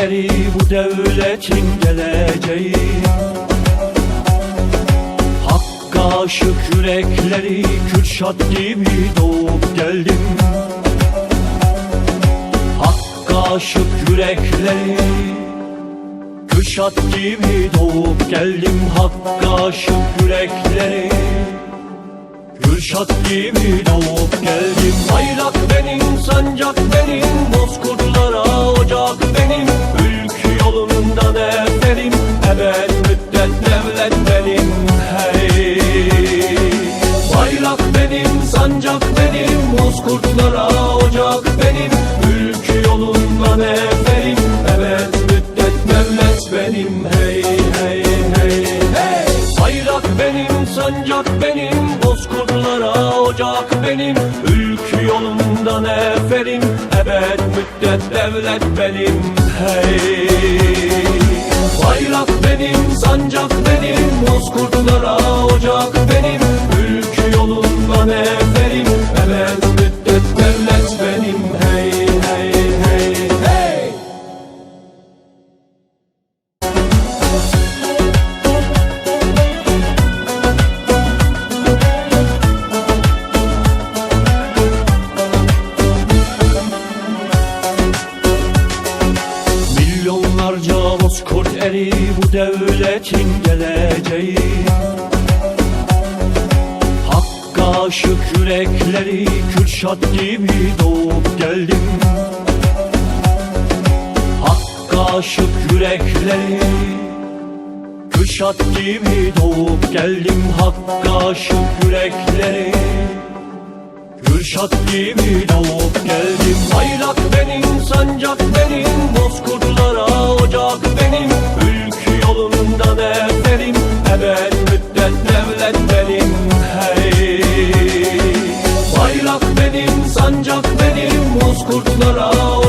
eri bu devletin geleceği. Hakka aşık yürekleri Kürşat gibi doğup geldim. Hakka aşık yürekleri Kürşat gibi doğup geldim. Hakka aşık yürekleri Kürşat gibi doğup geldim. Bayrak benim, sancak benim Ebed müddet devlet benim Hey. Bayrak benim, sancak benim Bozkurtlara ocak benim Ülkü yolundan eferim Ebed müddet devlet benim Hey hey hey. Hey Bayrak benim, sancak benim Bozkurtlara ocak benim Ülkü yolundan eferim Ebed müddet devlet benim Hey Bozkurt eri bu devletin geleceği. Hakka aşık yürekleri Kürşat gibi doğup geldim. Hakka aşık yürekleri Kürşat gibi doğup geldim. Hakka aşık yürekleri Kürşat gibi doğup geldim yolundan eferim Ebed müddet devlet benim Hey Bayrak benim, sancak benim Bozkurtlara